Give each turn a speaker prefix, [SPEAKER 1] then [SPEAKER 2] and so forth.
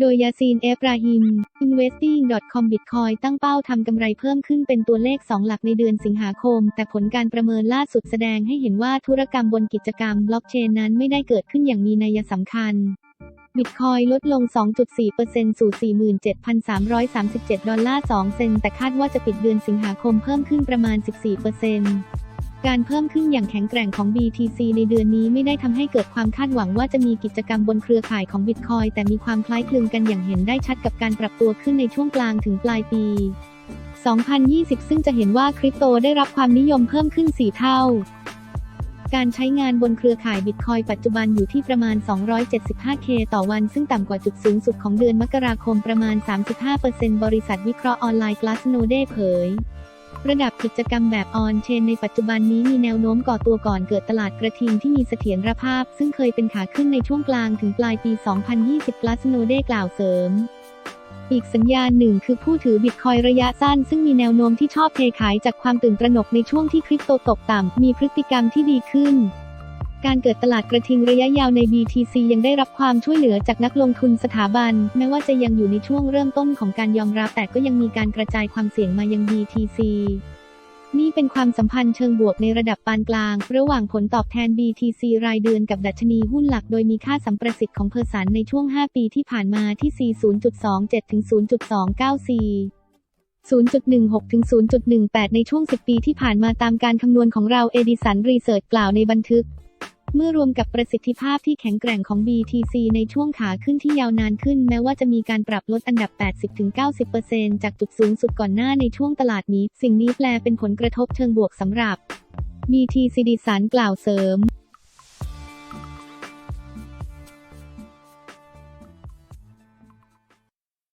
[SPEAKER 1] โดยยาซีนเอฟราฮิม investing.com Bitcoin ตั้งเป้าทำกำไรเพิ่มขึ้นเป็นตัวเลข 2 หลักในเดือนสิงหาคม แต่ผลการประเมินล่าสุดแสดงให้เห็นว่าธุรกรรมบนกิจกรรมบล็อกเชนนั้นไม่ได้เกิดขึ้นอย่างมีนัยสำคัญบิตคอยลดลง 2.4%สู่ 47,337 ดอลลาร์ 2 เซนต์แต่คาดว่าจะปิดเดือนสิงหาคมเพิ่มขึ้นประมาณ 14% การเพิ่มขึ้นอย่างแข็งแกร่งของ BTC ในเดือนนี้ไม่ได้ทำให้เกิดความคาดหวังว่าจะมีกิจกรรมบนเครือข่ายของ Bitcoin แต่มีความคล้ายคลึงกันอย่างเห็นได้ชัดกับการปรับตัวขึ้นในช่วงกลางถึงปลายปี 2020 ซึ่งจะเห็นว่าคริปโตได้รับความนิยมเพิ่มขึ้น 4 เท่าการใช้งานบนเครือข่ายบิตคอยปัจจุบันอยู่ที่ประมาณ 275K ต่อวัน ซึ่งต่ำกว่าจุดสูงสุดของเดือนมกราคมประมาณ 35%บริษัทวิเคราะห์ออนไลน์ Glassnode เผย ระดับกิจกรรมแบบออนเชนในปัจจุบันนี้มีแนวโน้มก่อตัวก่อนเกิดตลาดกระทิงที่มีเสถียรภาพ ซึ่งเคยเป็นขาขึ้นในช่วงกลางถึงปลายปี 2020 Glassnode กล่าวเสริม อีกสัญญาณหนึ่งคือผู้ถือบิตคอยระยะสั้น ซึ่งมีแนวโน้มที่ชอบเทขายจากความตื่นตระหนกในช่วงที่คริปโตตกต่ำมีพฤติกรรมที่ดีขึ้น การเกิดตลาดกระทิงระยะยาวใน BTC ยังได้รับความช่วยเหลือจากนักลงทุนสถาบัน แม้ว่าจะยังอยู่ในช่วงเริ่มต้นของการยอมรับ แต่ก็ยังมีการกระจายความเสี่ยงมายัง BTC นี่เป็นความสัมพันธ์เชิงบวกในระดับปานกลาง ระหว่างผลตอบแทน BTC รายเดือนกับดัชนีหุ้นหลัก โดยมีค่าสัมประสิทธิ์ของเพอร์สันในช่วง 5 ปีที่ผ่านมาที่ 40.27 ถึง 0.294 0.16 ถึง 0.18 ในช่วง 10 ปีที่ผ่านมาตามการคำนวณของเราเอดิสันรีเสิร์ชกล่าวในบันทึก เมื่อรวมกับประสิทธิภาพที่แข็งแกร่งของ BTC ในช่วงขาขึ้นที่ยาวนานขึ้น แม้ว่าจะมีการปรับลดอันดับ 80-90%จากจุดสูงสุดก่อนหน้าในช่วงตลาดนี้ สิ่งนี้แปลเป็นผลกระทบเชิงบวกสำหรับ BTC ดิสันกล่าวเสริม